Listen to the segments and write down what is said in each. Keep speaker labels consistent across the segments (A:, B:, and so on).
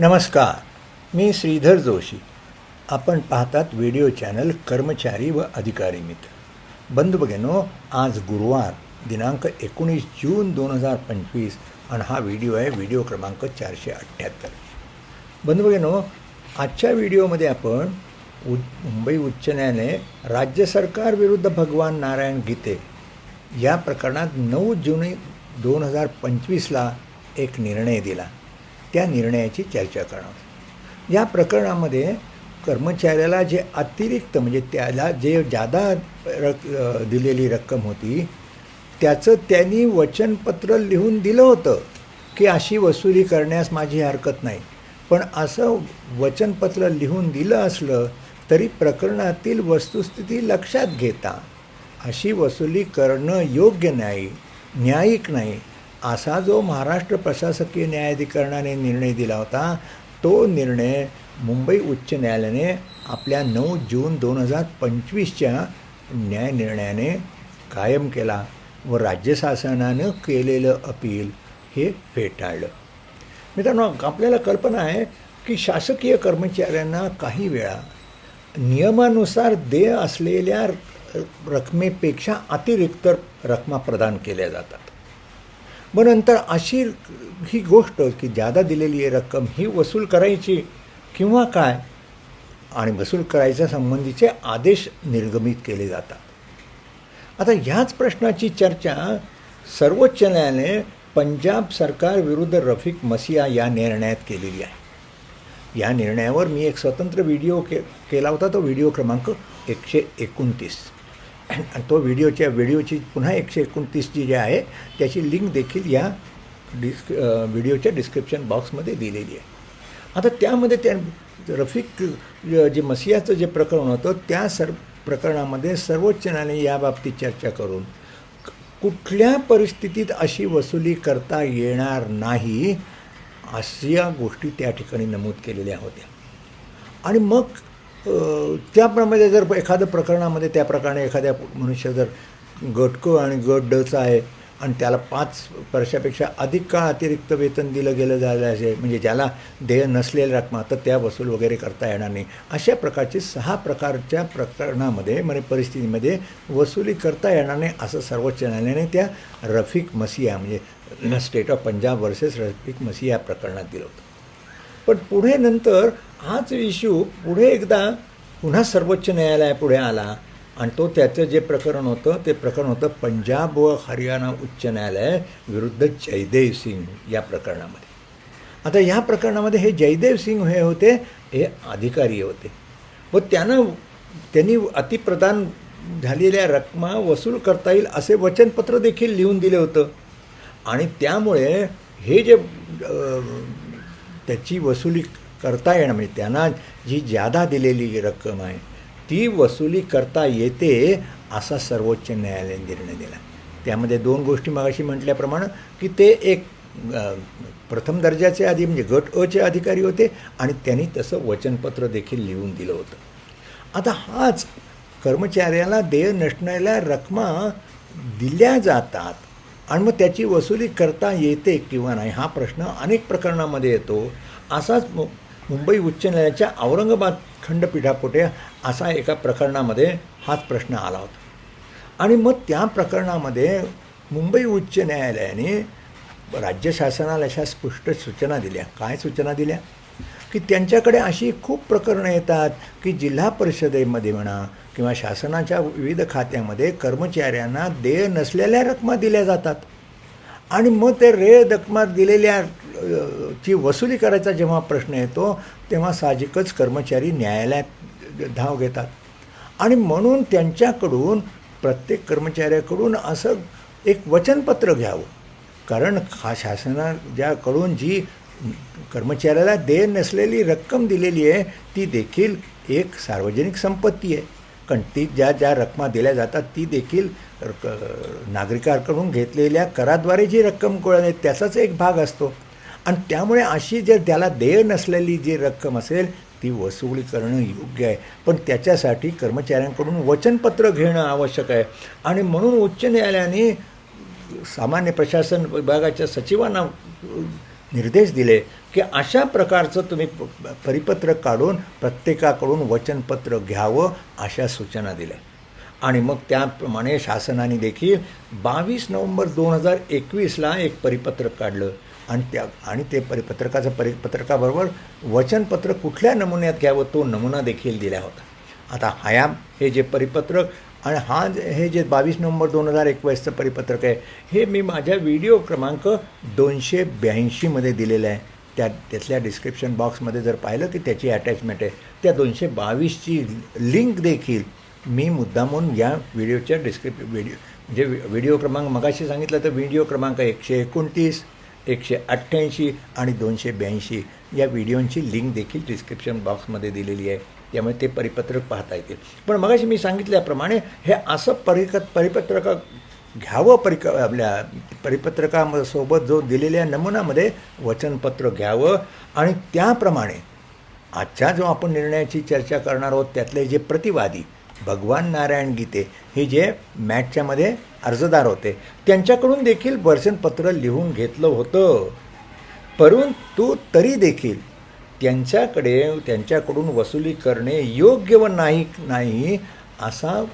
A: नमस्कार मी श्रीधर जोशी. आपण पाहतात व्हिडिओ चॅनल कर्मचारी व अधिकारी मित्र. बंधू भगिनो आज गुरुवार दिनांक एकोणीस जून दोन हजार पंचवीस आणि हा व्हिडिओ आहे व्हिडिओ क्रमांक चारशे अठ्ठ्याहत्तर. बंधू भगिनो आजच्या व्हिडिओमध्ये आपण उ मुंबई उच्च न्यायालय राज्य सरकार विरुद्ध भगवान नारायण गीते या प्रकरणात नऊ जून दोन हजार पंचवीसला एक निर्णय दिला. त्या निर्णयाची चर्चा करणार. या प्रकरणामध्ये कर्मचाऱ्याला जे अतिरिक्त म्हणजे त्याला जे जादा रक दिलेली रक्कम होती त्याचं त्यांनी वचनपत्र लिहून दिलं होतं की अशी वसुली करण्यास माझी हरकत नाही. पण असं वचनपत्र लिहून दिलं असलं तरी प्रकरणातील वस्तुस्थिती लक्षात घेता. अशी वसुली करणं योग्य नाही न्यायिक नाही असा जो महाराष्ट्र प्रशासकीय न्यायाधिकरणाने निर्णय दिला होता तो निर्णय मुंबई उच्च न्यायालयाने आपल्या नऊ जून दोन हजार पंचवीसच्या न्याय निर्णयाने कायम केला व राज्य शासनानं केलेलं अपील हे फेटाळलं. मित्रांनो आपल्याला कल्पना आहे की शासकीय कर्मचाऱ्यांना काही वेळा नियमानुसार देय असलेल्या रकमेपेक्षा अतिरिक्त रकमा प्रदान केल्या जातात. मग नंतर अशी ही गोष्ट की जादा दिलेली आहे रक्कम ही वसूल करायची किंवा काय? आणि वसूल करायच्या संबंधीचे आदेश निर्गमित केले जातात. आता ह्याच प्रश्नाची चर्चा सर्वोच्च न्यायालयाने पंजाब सरकार विरुद्ध रफिक मसिया या निर्णयात केलेली आहे. या निर्णयावर मी एक स्वतंत्र व्हिडिओ के केला होता तो व्हिडिओ क्रमांक एकशे एकोणतीस. तो व्हिडिओच्या व्हिडिओची पुन्हा एकशे एकोणतीसची जी आहे त्याची लिंक देखील या डिस्क व्हिडिओच्या डिस्क्रिप्शन बॉक्समध्ये दिलेली आहे. आता त्यामध्ये त्या रफिक जे मसियाचं जे प्रकरण होतं त्या सर्व प्रकरणामध्ये सर्वोच्च न्यायालयाने याबाबतीत चर्चा करून कुठल्या परिस्थितीत अशी वसुली करता येणार नाही अशा गोष्टी त्या ठिकाणी नमूद केलेल्या होत्या. आणि मग त्याप्रमाणे जर एखादं प्रकरणामध्ये त्या प्रकारे एखाद्या मनुष्य जर गटक आणि गट डचा आहे आणि त्याला पाच वर्षापेक्षा अधिक काळ अतिरिक्त वेतन दिलं गेलं झालं असे म्हणजे ज्याला देय नसलेल्या रकमा तर त्या वसूल वगैरे करता येणार नाही. अशा प्रकारचे सहा प्रकारच्या प्रकरणामध्ये म्हणजे परिस्थितीमध्ये वसुली करता येणार नाही असं सर्वोच्च न्यायालयाने त्या रफिक मसिया म्हणजे state of Punjab versus Rafiq Masih प्रकरणात दिलं होतं. पण पुढे नंतर हाच इश्यू पुढे एकदा पुन्हा सर्वोच्च न्यायालयापुढे आला आणि तो त्याचं जे प्रकरण होतं ते प्रकरण होतं पंजाब व हरियाणा उच्च न्यायालय विरुद्ध जयदेव सिंग या प्रकरणामध्ये. आता या प्रकरणामध्ये हे जयदेव सिंग हे होते हे अधिकारी होते. व त्यानं त्यांनी अतिप्रदान झालेल्या रकमा वसूल करता येईल असे वचनपत्र देखील लिहून दिले होतं. आणि त्यामुळे हे जे त्याची वसुली करता येणं म्हणजे त्यांना जी जादा दिलेली रक्कम आहे ती वसुली करता येते असा सर्वोच्च न्यायालयाने निर्णय दिला. त्यामध्ये दोन गोष्टी मागाशी म्हटल्याप्रमाणे की ते एक प्रथम दर्जाचे आधी म्हणजे गट अचे अधिकारी होते आणि त्यांनी तसं वचनपत्र देखील लिहून दिलं होतं. आता हाच कर्मचाऱ्याला देय नसणाऱ्या रकमा दिल्या जातात आणि मग त्याची वसुली करता येते किंवा नाही हा प्रश्न अनेक प्रकरणामध्ये येतो. असाच मुंबई उच्च न्यायालयाच्या औरंगाबाद खंडपीठापुढे असा एका प्रकरणामध्ये हाच प्रश्न आला होता. आणि मग त्या प्रकरणामध्ये मुंबई उच्च न्यायालयाने राज्य शासनाला अशा स्पष्ट सूचना दिल्या. काय सूचना दिल्या? की त्यांच्याकडे अशी खूप प्रकरणं येतात की जिल्हा परिषदेमध्ये म्हणा किंवा शासनाच्या विविध खात्यामध्ये कर्मचाऱ्यांना देय नसलेल्या रकमा दिल्या जातात. आणि मग ते रे रकमा दिलेल्या ची वसुली करायचा जेव्हा प्रश्न येतो तेव्हा साहजिकच कर्मचारी न्यायालयात धाव घेतात. आणि म्हणून त्यांच्याकडून प्रत्येक कर्मचाऱ्याकडून असं एक वचनपत्र घ्यावं. कारण हा शासना ज्याकडून जी कर्मचाऱ्याला देय नसलेली रक्कम दिलेली आहे ती देखील एक सार्वजनिक संपत्ती आहे. कारण ती ज्या ज्या रकमा दिल्या जातात ती देखील नागरिकांकडून घेतलेल्या कराद्वारे जी रक्कम कळणे त्याचाच एक भाग असतो. आणि त्यामुळे अशी जर त्याला देय नसलेली जी रक्कम असेल ती वसुली करणं योग्य आहे. पण त्याच्यासाठी कर्मचाऱ्यांकडून वचनपत्र घेणं आवश्यक आहे. आणि म्हणून उच्च न्यायालयाने सामान्य प्रशासन विभागाच्या सचिवांना निर्देश दिले की अशा प्रकारचं तुम्ही प- परिपत्रक काढून प्रत्येकाकडून वचनपत्र घ्यावं अशा सूचना दिल्या. आणि मग त्याप्रमाणे शासनाने देखील बावीस नोव्हेंबर दोन हजार एकवीसला एक परिपत्रक काढलं. आणि त्या आणि ते परिपत्रकाचं परिपत्रकाबरोबर वचनपत्र कुठल्या नमुन्यात घ्यावं तो नमुना देखील दिला होता. आता हयाम हे जे परिपत्रक आणि हा जे- हे जे बावीस नोव्हेंबर दोन हजार एकवीसचं परिपत्रक आहे हे मी माझ्या व्हिडिओ क्रमांक दोनशे ब्याऐंशीमध्ये दिलेलं आहे. त्या त्यातल्या डिस्क्रिप्शन बॉक्समध्ये जर पाहिलं की त्याची अटॅचमेंट आहे. त्या दोनशे बावीसची लिंक देखील मी मुद्दामून या व्हिडिओच्या डिस्क्रिप व्हिडिओ म्हणजे व्हिडिओ क्रमांक मगाशी सांगितलं तर व्हिडिओ क्रमांक एकशे एकोणतीस एकशे अठ्ठ्याऐंशी आणि दोनशे ब्याऐंशी. या व्हिडिओंची लिंक देखील डिस्क्रिप्शन बॉक्समध्ये दिलेली आहे. त्यामुळे ते परिपत्रक पाहता येतील. पण मगाशी मी सांगितल्याप्रमाणे हे असं परिक परिपत्रक घ्यावं परिक आपल्या परिपत्रकासोबत जो दिलेल्या नमुनामध्ये वचनपत्र घ्यावं आणि त्याप्रमाणे आजच्या जो आपण निर्णयाची चर्चा करणार आहोत त्यातले जे प्रतिवादी भगवान नारायण गीते हे जे मॅचच्यामध्ये अर्जदार होते त्यांच्याकडून देखील वर्षणपत्र लिहून घेतलं होतं. परंतु तरी देखील त्यांच्याकडे त्यांच्याकडून वसुली करणे योग्य व नाही नाही असा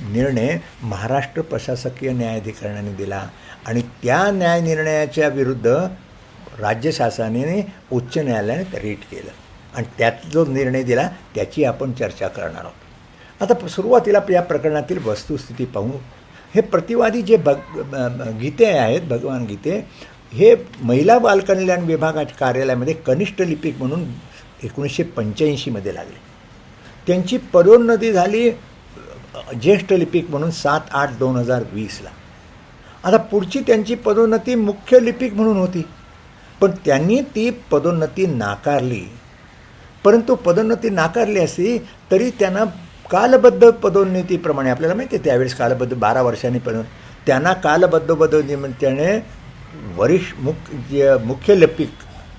A: निर्णय महाराष्ट्र प्रशासकीय न्यायाधिकरणाने दिला आणि त्या न्याय निर्णयाच्या विरुद्ध राज्य शासनाने उच्च न्यायालयाने रीट केलं. आणि त्यात जो निर्णय दिला त्याची आपण चर्चा करणार आहोत. आता सुरुवातीला या प्रकरणातील वस्तुस्थिती पाहू. हे प्रतिवादी जे भग गीते आहेत भगवान गीते हे महिला बालकल्याण विभागाच्या कार्यालयामध्ये कनिष्ठ लिपिक म्हणून एकोणीसशे पंच्याऐंशीमध्ये लागले. त्यांची पदोन्नती झाली ज्येष्ठ लिपिक म्हणून सात आठ दोन हजार वीसला आता पुढची त्यांची पदोन्नती मुख्य लिपिक म्हणून होती. पण त्यांनी ती पदोन्नती नाकारली. परंतु पदोन्नती नाकारली असली तरी त्यांना कालबद्ध पदोन्नतीप्रमाणे आपल्याला माहिती आहे त्यावेळेस कालबद्ध बारा वर्षांनी पद त्यांना कालबद्ध पदोन्नतीने वरिष्ठ मुख जे मुख्य लिपिक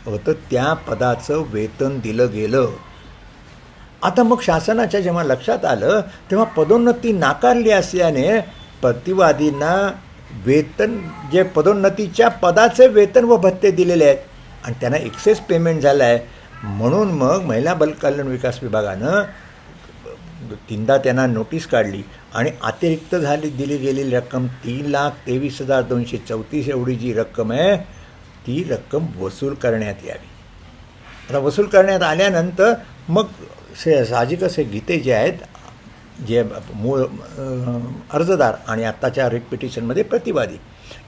A: होतं त्या पदाचं वेतन दिलं गेलं. आता मग शासनाच्या जेव्हा लक्षात आलं तेव्हा पदोन्नती नाकारली असल्याने प्रतिवादींना वेतन जे पदोन्नतीच्या पदाचे वेतन व भत्ते दिलेले आहेत आणि त्यांना एक्सेस पेमेंट झालं आहे म्हणून मग महिला बलकल्याण विकास विभागानं तीनदा त्यांना नोटीस काढली आणि अतिरिक्त झाली दिली गेलेली रक्कम तीन लाख तेवीस हजार दोनशे चौतीस एवढी जी रक्कम आहे ती रक्कम वसूल करण्यात यावी. आता वसूल करण्यात आल्यानंतर मग से साहजिकच हे गीते जे आहेत जे मूळ अर्जदार आणि आत्ताच्या रिपिटिशनमध्ये प्रतिवादी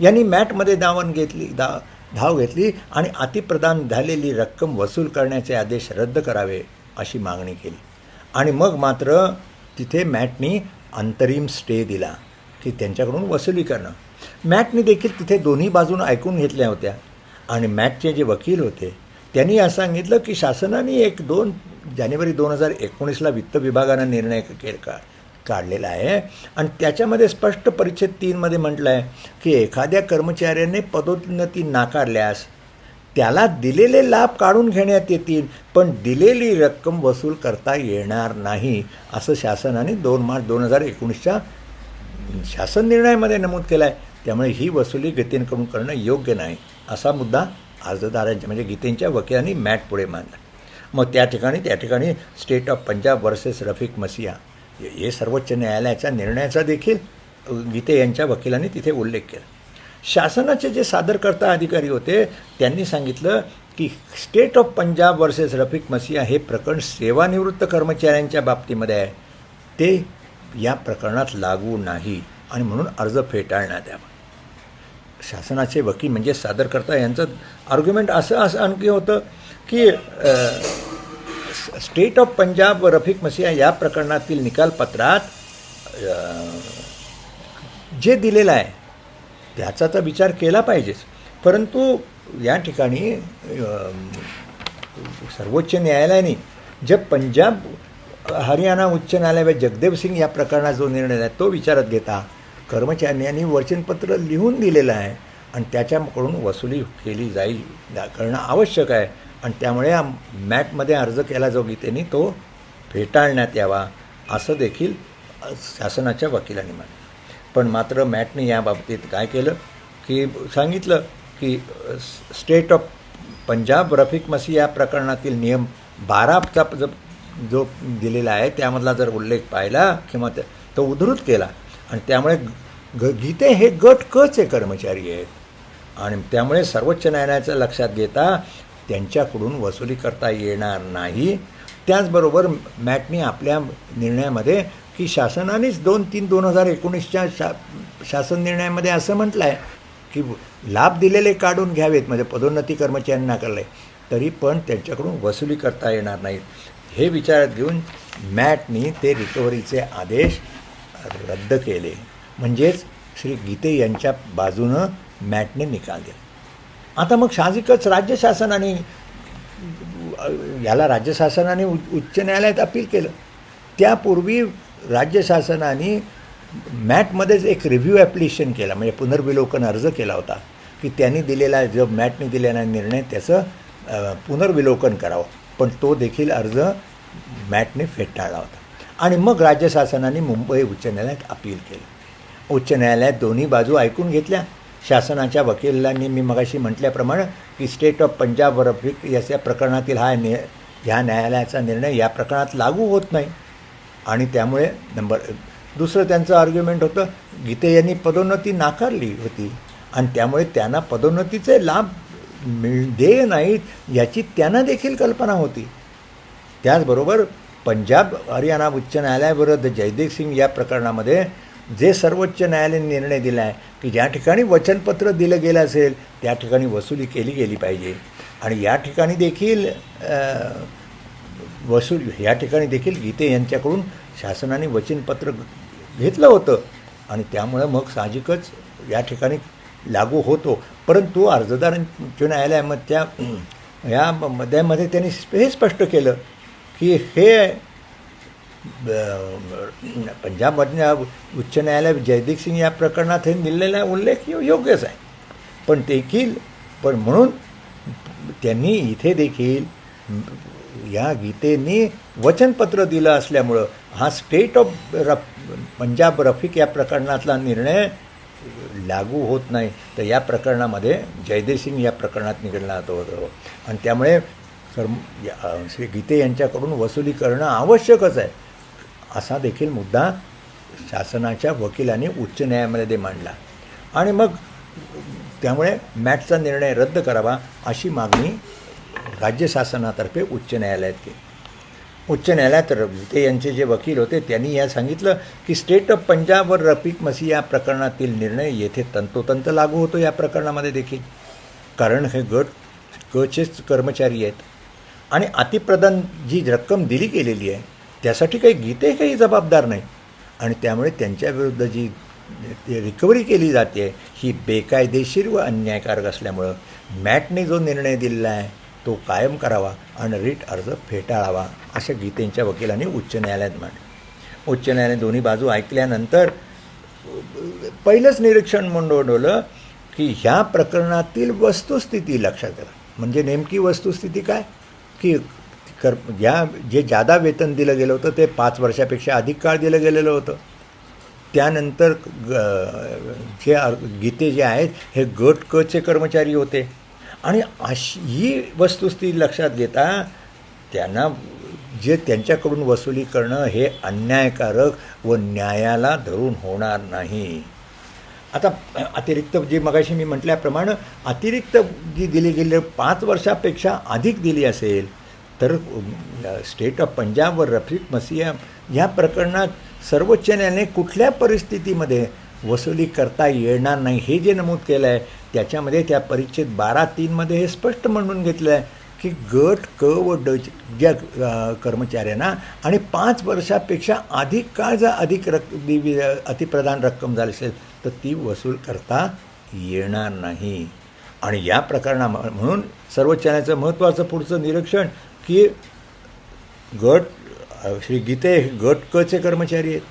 A: यांनी मॅटमध्ये दावण घेतली दा धाव घेतली आणि अतिप्रदान झालेली रक्कम वसूल करण्याचे आदेश रद्द करावे अशी मागणी केली. आणि मग मात्र तिथे मॅटनी अंतरिम स्टे दिला. की त्यांच्याकडून वसुली करणं. मॅटने देखील तिथे दोन्ही बाजून ऐकून घेतल्या होत्या. आणि मॅटचे जे वकील होते त्यांनी असं सांगितलं की शासनाने एक दोन जानेवारी दोन हजार एकोणीसला वित्त विभागानं निर्णय के का काढलेला आहे. आणि त्याच्यामध्ये स्पष्ट परिच्छेद तीनमध्ये म्हटलं आहे की एखाद्या कर्मचाऱ्याने पदोन्नती नाकारल्यास त्याला दिलेले लाभ काढून घेण्यात येतील पण दिलेली रक्कम वसूल करता येणार नाही असं शासनाने दोन मार्च दोन हजार एकोणीसच्या शासन निर्णयामध्ये नमूद केला आहे त्यामुळे ही वसुली गीतेंकडून करणं योग्य नाही असा मुद्दा अर्जदारांच्या म्हणजे गीतेंच्या वकिलांनी मॅट पुढे मांडला. मग त्या ठिकाणी त्या ठिकाणी state of Punjab versus Rafiq Masih हे- सर्वोच्च न्यायालयाच्या निर्णयाचा देखील गीते यांच्या वकिलांनी तिथे उल्लेख केला. शासनाचे जे सादरकर्ता अधिकारी होते त्यांनी सांगितलं की state of Punjab versus Rafiq Masih हे प्रकरण सेवानिवृत्त कर्मचाऱ्यांच्या बाबतीमध्ये आहे. ते या प्रकरणात लागू नाही आणि म्हणून अर्ज फेटाळण्यात यावा. शासनाचे वकील म्हणजे सादरकर्ता यांचं आर्ग्युमेंट असं असं आणखी होतं की स्टेट ऑफ पंजाब व रफिक मसिया या प्रकरणातील निकालपत्रात जे दिलेलं आहे त्याचा तर विचार केला पाहिजेच. परंतु या ठिकाणी सर्वोच्च न्यायालयाने जे पंजाब हरियाणा उच्च न्यायालय जगदेव सिंग या प्रकरणात जो निर्णय आहे तो विचारात घेता कर्मचाऱ्यांनी वचनपत्र लिहून दिलेलं आहे आणि त्याच्याकडून वसुली केली जाईल करणं आवश्यक आहे. आणि त्यामुळे मॅटमध्ये अर्ज केला जो गीतेने तो फेटाळण्यात यावा असं देखील शासनाच्या वकिलांनी म्हटलं. पण मात्र मॅटने या बाबतीत काय केलं? की सांगितलं की स्टेट ऑफ पंजाब रफिक मसी या प्रकरणातील नियम बाराचा ज जो दिलेला आहे त्यामधला जर उल्लेख पाहिला किंवा त्या- तो उद्धृत केला आणि त्यामुळे ग गीते हे गट कचे कर्मचारी आहेत. आणि त्यामुळे सर्वोच्च न्यायालयाचं लक्षात घेता त्यांच्याकडून वसुली करता येणार नाही. त्याचबरोबर मॅटनी आपल्या निर्णयामध्ये की शासनानेच दोन तीन दोन हजार एकोणीसच्या शा शासन निर्णयामध्ये असं म्हटलं आहे की लाभ दिलेले काढून घ्यावेत म्हणजे पदोन्नती कर्मचाऱ्यांना करले तरी पण त्यांच्याकडून वसुली करता येणार नाहीत. हे विचारात घेऊन मॅटनी ते रिकव्हरीचे आदेश रद्द केले. म्हणजेच श्री गीते यांच्या बाजूनं मॅटने निकाल दिला. आता मग साहजिकच राज्य शासनाने याला राज्य शासनाने उ उच्च न्यायालयात अपील केलं. त्यापूर्वी राज्य शासनाने मॅटमध्येच एक रिव्ह्यू ॲप्लिकेशन केला म्हणजे पुनर्विलोकन अर्ज केला होता की त्यांनी दिलेला जो मॅटने दिलेला निर्णय त्याचं पुनर्विलोकन करावं. पण तो देखील अर्ज मॅटने फेटाळला होता. आणि मग राज्य शासनाने मुंबई उच्च न्यायालयात अपील केलं. उच्च न्यायालयात दोन्ही बाजू ऐकून घेतल्या. शासनाच्या वकिलांनी मी मगाशी म्हटल्याप्रमाणे की स्टेट ऑफ पंजाब रफिक याच्या प्रकरणातील हा नि ह्या न्यायालयाचा निर्णय या प्रकरणात लागू होत नाही. आणि त्यामुळे नंबर दुसरं त्यांचं आर्ग्युमेंट होतं गीते यांनी पदोन्नती नाकारली होती. आणि त्यामुळे त्यांना पदोन्नतीचे लाभ मिळ दे नाहीत याची त्यांना देखील कल्पना होती. त्याचबरोबर पंजाब हरियाणा उच्च न्यायालयाविरुद्ध जयदेव सिंग या प्रकरणामध्ये जे सर्वोच्च न्यायालयाने निर्णय दिला आहे की ज्या ठिकाणी वचनपत्र दिलं गेलं असेल त्या ठिकाणी वसुली केली गेली पाहिजे. आणि या ठिकाणी देखील वसूल ह्या ठिकाणी देखील गीते यांच्याकडून शासनाने वचनपत्र घेतलं होतं. आणि त्यामुळं मग साहजिकच या ठिकाणी लागू होतो. परंतु अर्जदारांच्या न्यायालयामध्ये त्या या मध्यामध्ये त्यांनी हे स्पष्ट केलं की हे ब- पंजाबमधल्या उच्च न्यायालय जयदीप सिंग या प्रकरणात हे दिलेला उल्लेख योग्यच आहे. पण देखील पण म्हणून त्यांनी इथे देखील या गीतेनी वचनपत्र दिलं असल्यामुळं हा स्टेट ऑफ रफ पंजाब रफिक या प्रकरणातला निर्णय लागू होत नाही. तर या प्रकरणामध्ये जयदेसिंग या प्रकरणात निघडला होतं. आणि त्यामुळे सर या- श्री गीते यांच्याकडून वसुली करणं आवश्यकच आहे. असा देखील मुद्दा शासनाच्या वकिलांनी उच्च न्यायालयामध्ये मांडला. आणि मग त्यामुळे मॅटचा निर्णय रद्द करावा अशी मागणी राज्य शासनातर्फे उच्च न्यायालयात केली. उच्च न्यायालयात ते यांचे जे वकील होते त्यांनी या सांगितलं की स्टेट ऑफ पंजाब व रफिक मसी या प्रकरणातील निर्णय येथे तंतोतंत लागू होतो या प्रकरणामध्ये देखील. कारण हे गट गचेच कर्मचारी आहेत. आणि अतिप्रधान जी रक्कम दिली गेलेली आहे त्यासाठी काही गीते काही जबाबदार नाही आणि त्यामुळे त्यांच्याविरुद्ध जी रिकव्हरी केली जाते ही बेकायदेशीर व अन्यायकारक असल्यामुळं मॅटने जो निर्णय दिलेला आहे तो कायम करावा आणि रिट अर्ज फेटाळावा अशा गीतेंच्या वकिलांनी उच्च न्यायालयात मांडले उच्च न्यायालयाने दोन्ही बाजू ऐकल्यानंतर पहिलंच निरीक्षण नोंदवलं की ह्या प्रकरणातील वस्तुस्थिती लक्षात करा म्हणजे नेमकी वस्तुस्थिती काय? की कर ज्या जे जादा वेतन दिलं गेलं होतं ते पाच वर्षापेक्षा अधिक काळ दिलं गेलेलं होतं. त्यानंतर ग- जे गीते जे आहेत हे गट कचे कर्मचारी होते. आणि अशी ही वस्तुस्थिती लक्षात घेता त्यांना जे त्यांच्याकडून वसुली करणं हे अन्यायकारक व न्यायाला धरून होणार नाही. आता अतिरिक्त जे मगाशी मी म्हटल्याप्रमाणे अतिरिक्त जी दिली गेली पाच वर्षापेक्षा अधिक दिली असेल तर स्टेट ऑफ पंजाब व रफीक मसिया ह्या प्रकरणात सर्वोच्च न्यायालयाने कुठल्या परिस्थितीमध्ये वसुली करता येणार नाही हे जे नमूद केलं आहे त्याच्यामध्ये त्या परिच्छेद बारा तीनमध्ये हे स्पष्ट म्हणून घेतलं आहे की गट क व ड ज्या कर्मचाऱ्यांना आणि पाच वर्षापेक्षा अधिक काळ जर अधिक रक् अतिप्रधान रक्कम झाली असेल तर ती वसूल करता येणार नाही. आणि या प्रकरणा म्हणून सर्वोच्च न्यायालयाचं महत्त्वाचं पुढचं निरीक्षण की गट श्री गीते हे गट कचे कर्मचारी आहेत.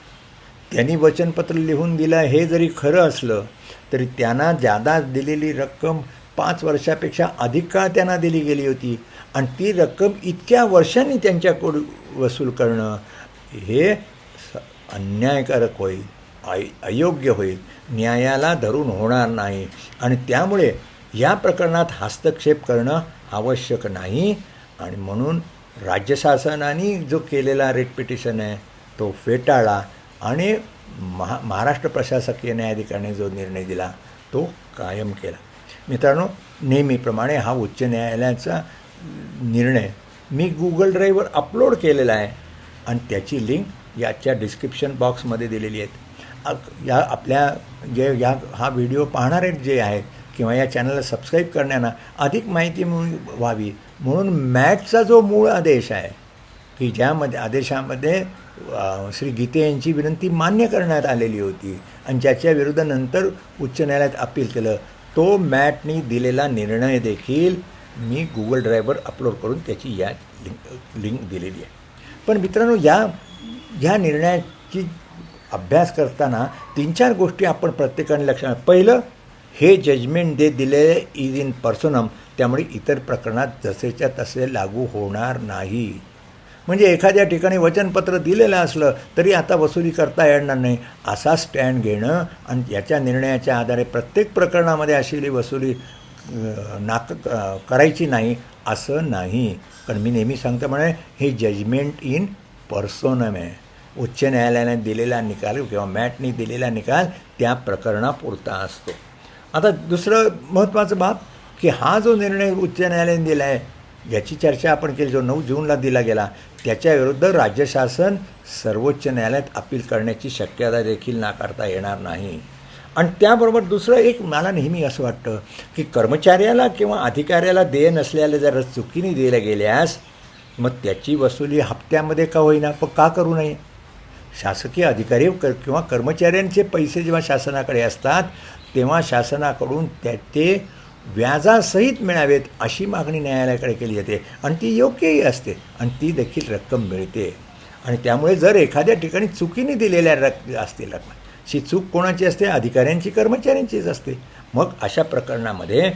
A: त्यांनी वचनपत्र लिहून दिलं हे जरी खरं असलं तरी त्यांना जादा दिलेली रक्कम पाच वर्षापेक्षा अधिक काळ त्यांना दिली गेली होती. आणि ती रक्कम इतक्या वर्षांनी त्यांच्याकडून वसूल करणं हे अन्यायकारक होईल आय अयोग्य होईल न्यायाला धरून होणार नाही. आणि त्यामुळे या प्रकरणात हस्तक्षेप करणं आवश्यक नाही. आणि म्हणून राज्य शासनाने जो केलेला रेट पिटिशन आहे तो फेटाळला आणि महा महाराष्ट्र प्रशासकीय न्यायाधिकाऱ्याने जो निर्णय दिला तो कायम केला. मित्रांनो नेहमीप्रमाणे हा उच्च न्यायालयाचा निर्णय मी गुगल ड्राईव्हवर अपलोड केलेला आहे आणि त्याची लिंक याच्या डिस्क्रिप्शन बॉक्समध्ये दिलेली आहेत. या आपल्या जे या हा व्हिडिओ पाहणारे जे आहेत किंवा या चॅनलला सबस्क्राईब करण्याना अधिक माहिती मिळून व्हावी. म्हणून मॅटचा जो मूळ आदेश आहे की ज्यामध्ये आदेशामध्ये श्री गीते यांची विनंती मान्य करण्यात आलेली होती. आणि ज्याच्या विरुद्ध नंतर उच्च न्यायालयात अपील केलं. तो मॅटनी दिलेला निर्णय देखील मी गुगल ड्रायव्हर अपलोड करून त्याची या लिंक लिंक दिलेली आहे. पण मित्रांनो या ह्या निर्णयाची अभ्यास करताना तीन चार गोष्टी आपण प्रत्येकाने लक्षात पहिलं हे जजमेंट दे दिले इज इन पर्सनम त्यामुळे इतर प्रकरणात जसेच्या तसे लागू होणार नाही. म्हणजे एखाद्या ठिकाणी वचनपत्र दिलेलं असलं तरी आता वसुली करता येणार नाही. असा स्टँड घेणं आणि याच्या निर्णयाच्या आधारे प्रत्येक प्रकरणामध्ये अशी वसुली नाक करायची नाही असं नाही. कारण मी नेहमी सांगतो म्हणे हे जजमेंट इन पर्सोनम आहे. उच्च न्यायालयाने दिलेला निकाल किंवा मॅटने दिलेला निकाल त्या प्रकरणापुरता असतो. आता दुसरं महत्त्वाचं बाब की हा जो निर्णय उच्च न्यायालयाने दिला आहे याची चर्चा आपण केली जो नऊ जूनला दिला गेला त्याच्याविरुद्ध राज्य शासन सर्वोच्च न्यायालयात अपील करण्याची शक्यता देखील नाकारता येणार नाही. आणि त्याबरोबर दुसरं एक मला नेहमी असं वाटतं की कर्मचाऱ्याला किंवा अधिकाऱ्याला देय नसल्याला जर चुकीने दिल्या गेल्यास मग त्याची वसुली हप्त्यामध्ये का होईना? पण का करू नये? शासकीय अधिकारी क किंवा कर्मचाऱ्यांचे पैसे जेव्हा शासनाकडे असतात तेव्हा शासनाकडून त्या ते व्याजासहित मिळावेत अशी मागणी न्यायालयाकडे केली जाते आणि ती योग्यही असते आणि ती देखील रक्कम मिळते. आणि त्यामुळे जर एखाद्या ठिकाणी चुकीने दिलेल्या रक् असतील रक्कम शी चूक कोणाची असते? अधिकाऱ्यांची कर्मचाऱ्यांचीच असते. मग अशा प्रकरणामध्ये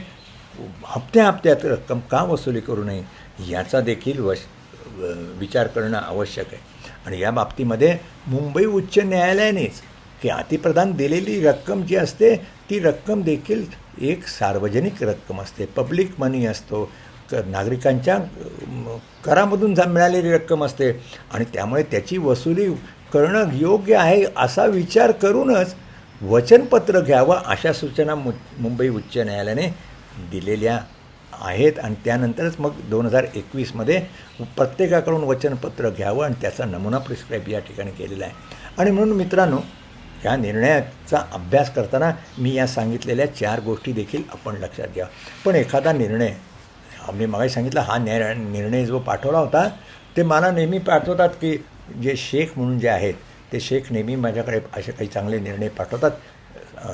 A: हप्त्या हप्त्यात रक्कम का वसुली करू नये याचा देखील वश विचार करणं आवश्यक आहे. आणि या बाबतीमध्ये मुंबई उच्च न्यायालयानेच की अतिप्रधान दिलेली रक्कम जी असते ती रक्कम देखील एक सार्वजनिक रक्कम असते. पब्लिक मनी असतो. क नागरिकांच्या करामधून जा मिळालेली रक्कम असते. आणि त्यामुळे त्याची वसुली करणं योग्य आहे असा विचार करूनच वचनपत्र घ्यावं अशा सूचना मु मुंबई उच्च न्यायालयाने दिलेल्या आहेत. आणि त्यानंतरच मग दोन हजार एकवीसमध्ये प्रत्येकाकडून वचनपत्र घ्यावं आणि त्याचा नमुना प्रिस्क्राईब या ठिकाणी केलेला आहे. आणि म्हणून मित्रांनो या निर्णयाचा अभ्यास करताना मी या सांगितलेल्या चार गोष्टी देखील आपण लक्षात घ्या. पण एखादा निर्णय आम्ही मगाशी सांगितलं हा न्याय निर्णय जो पाठवला होता ते मला नेहमी पाठवतात की जे शेख म्हणून जे आहेत ते शेख नेहमी माझ्याकडे असे काही चांगले निर्णय पाठवतात.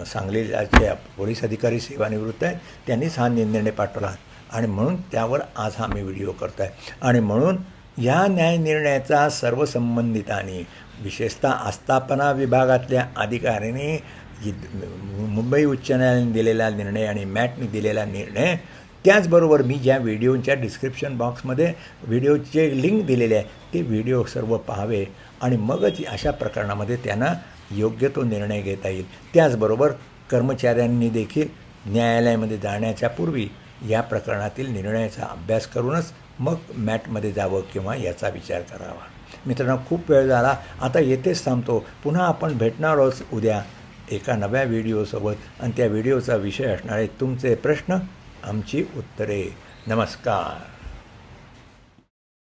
A: सांगलीचे पोलीस अधिकारी सेवानिवृत्त आहेत त्यांनीच हा निर्णय पाठवला. आणि म्हणून त्यावर आज हा मी व्हिडिओ करतो आहे आणि म्हणून या न्याय निर्णयाचा सर्व संबंधितांनी विशेषतः आस्थापना विभागातल्या अधिकाऱ्यांनी मुंबई उच्च न्यायालयाने दिलेला निर्णय आणि मॅटने दिलेला निर्णय त्याचबरोबर मी ज्या व्हिडिओच्या डिस्क्रिप्शन बॉक्समध्ये व्हिडिओचे लिंक दिलेले आहे ते व्हिडिओ सर्व पाहावे आणि मगच अशा प्रकरणामध्ये त्यांना योग्य तो निर्णय घेता येईल. त्याचबरोबर कर्मचाऱ्यांनी देखील न्यायालयामध्ये जाण्याच्या पूर्वी या प्रकरणातील निर्णयाचा अभ्यास करूनच मग मॅटमध्ये जावं किंवा याचा विचार करावा. मित्रांनो खूप वेळ झाला. आता येथेच थांबतो. पुन्हा आपण भेटणार आहोत उद्या एका नव्या व्हिडिओसोबत. आणि त्या व्हिडिओचा विषय असणारे तुमचे प्रश्न आमची उत्तरे. नमस्कार.